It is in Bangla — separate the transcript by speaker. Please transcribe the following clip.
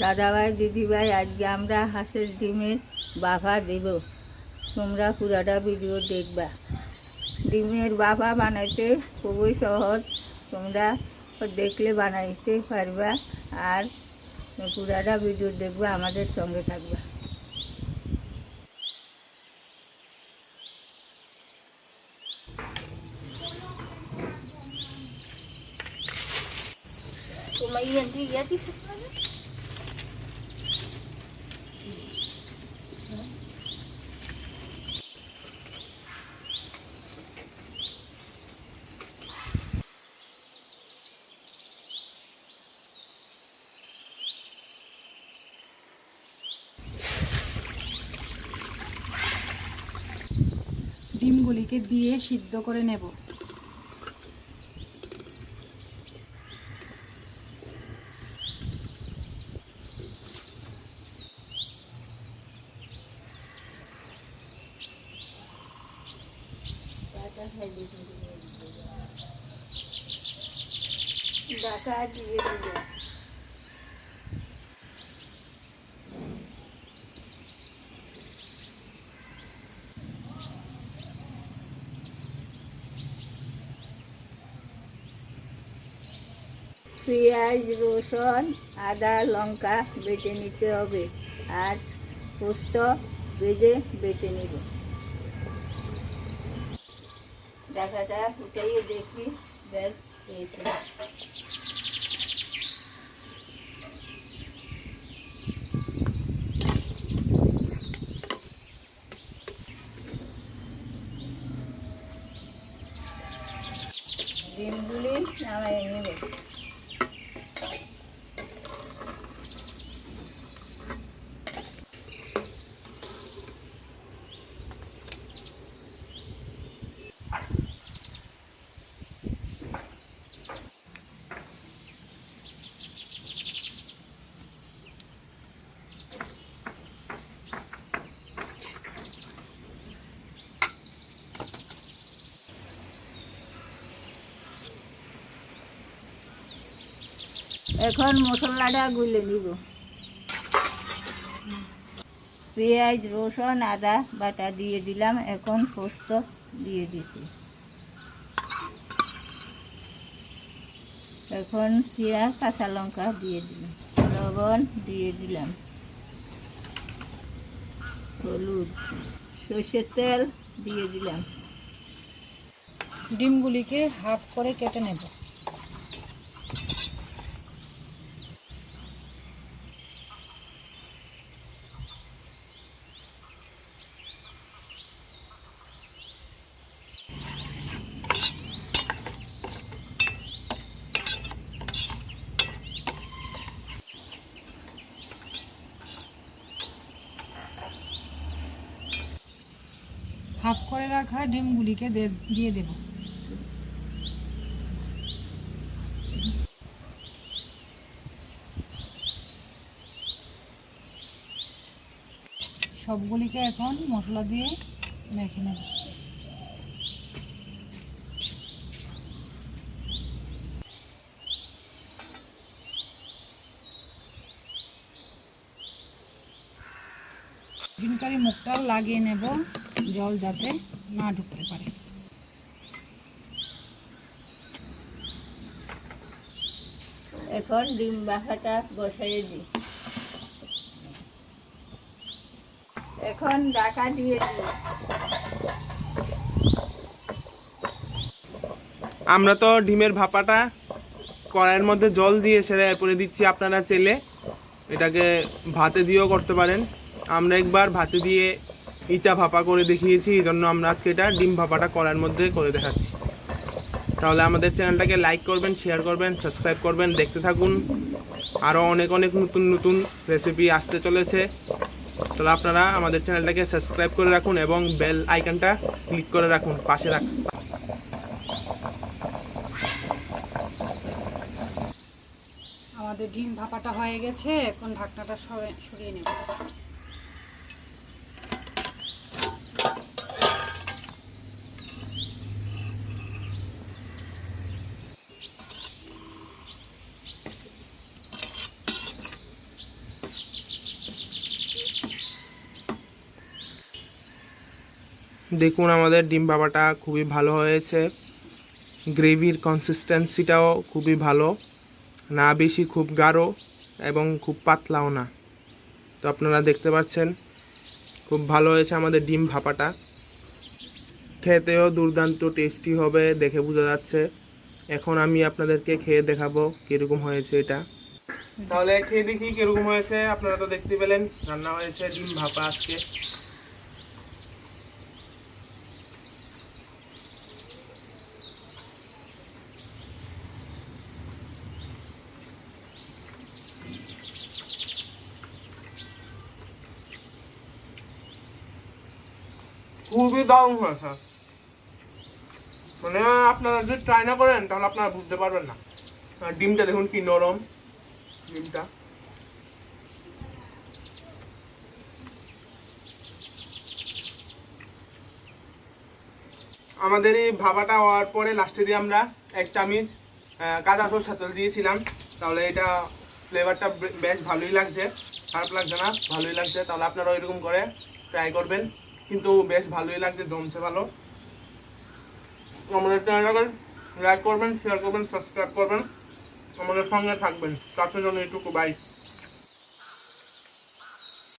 Speaker 1: দাদাভাই দিদিভাই আজকে আমরা হাঁসের ডিমের বাফা দেব তোমরা পুরাটা ভিডিও দেখবা ডিমের বাফা বানাইতে খুবই সহজ তোমরা দেখলে বানাইতে পারবা আর পুরাটা ভিডিও দেখবা আমাদের সঙ্গে থাকবা তোমার ইয়ে ইয়ে দিছে
Speaker 2: ডিমগুলিকে দিয়ে সিদ্ধ করে নেব।
Speaker 1: ঢাকা দিয়ে দিবে। পেঁয়াজ, রসুন, আদা, লঙ্কা বেটে নিতে হবে আর পোস্ত ভেজে বেটে নিব। দেখাটা উঠাইয়ে দেখি, ব্যাস, হয়েছে। ডিমগুলি নামাই নেবে। এখন মশলাটা গুলে নিব। পেঁয়াজ, রসুন, আদা বাটা দিয়ে দিলাম, এখন পোস্ত দিয়ে দিছি। এখন জিরা, কাঁচা লঙ্কা দিয়ে দিলাম। লবণ দিয়ে দিলাম। হলুদ, সর্ষের তেল দিয়ে দিলাম।
Speaker 2: ডিমগুলিকে হাফ করে কেটে নেব। হাফ করে রাখা ডিমগুলিকে দিয়ে দেব। সবগুলিকে এখন মশলা দিয়ে মেখে নেব। ডিম কারি মুখটা লাগিয়ে নেব জল যাতে না ঢুকতে পারে।
Speaker 1: এখন ডিম বাসাটা বসাই দিই। এখন ঢাকা দিয়ে দিই।
Speaker 3: আমরা তো ডিমের ভাপাটা কড়াইয়ের মধ্যে জল দিয়ে সেটা এরপরে দিচ্ছি আপনারা চেলে এটাকে ভাতে দিয়েও করতে পারেন। আমরা একবার ভাতে দিয়ে ইচা ভাপা করে দেখিয়েছি এই জন্য আমরা আজকে এটা ডিম ভাপাটা কড়াইয়ের মধ্যে করে দেখাচ্ছি। তাহলে আমাদের চ্যানেলটাকে লাইক করবেন শেয়ার করবেন সাবস্ক্রাইব করবেন, দেখতে থাকুন। আরও অনেক অনেক নতুন নতুন রেসিপি আসতে চলেছে। তাহলে আপনারা আমাদের চ্যানেলটাকে সাবস্ক্রাইব করে রাখুন এবং বেল আইকনটা ক্লিক করে রাখুন, পাশে রাখুন।
Speaker 2: আমাদের ডিম ভাপাটা হয়ে গেছে, এখন ঢাকনাটা সরিয়ে নেব।
Speaker 3: দেখুন, আমাদের ডিম বাবাটা খুবই ভালো হয়েছে। গ্রেভির কনসিস্টেন্সিটাও খুবই ভালো। না বেশি, খুব গাঢ় এবং খুব পাতলাও না। তো আপনারা দেখতে পাচ্ছেন, খুব ভালো হয়েছে আমাদের ডিম ভাপাটা। খেতেও দুর্দান্ত টেস্টি হবে, দেখে বোঝা যাচ্ছে। এখন আমি আপনাদেরকে খেয়ে দেখাবো কীরকম হয়েছে এটা। তাহলে খেয়ে দেখি কীরকম হয়েছে। আপনারা তো দেখতে পেলেন, রান্না হয়েছে ডিম ভাপা আজকে। খুবই দারুণ হয়েছে। মানে আপনারা যদি ট্রাই না করেন, তাহলে আপনারা বুঝতে পারবেন না। ডিমটা দেখুন কি নরম, ডিমটা। আমাদের এই ভাবাটা হওয়ার পরে লাস্টে দিয়ে আমরা এক চামচ কাঁচা সরষা তেল দিয়েছিলাম। তাহলে এটা ফ্লেভারটা বেশ ভালোই লাগছে। খারাপ লাগছে না, ভালোই লাগছে। তাহলে আপনারা এরকম করে ট্রাই করবেন। কিন্তু বেশ ভালোই লাগছে, জমছে ভালো। আমাদের চ্যানেলটাকে লাইক করবেন শেয়ার করবেন সাবস্ক্রাইব করবেন। আমাদের সঙ্গে থাকবেন। তার জন্য এটুকু বাই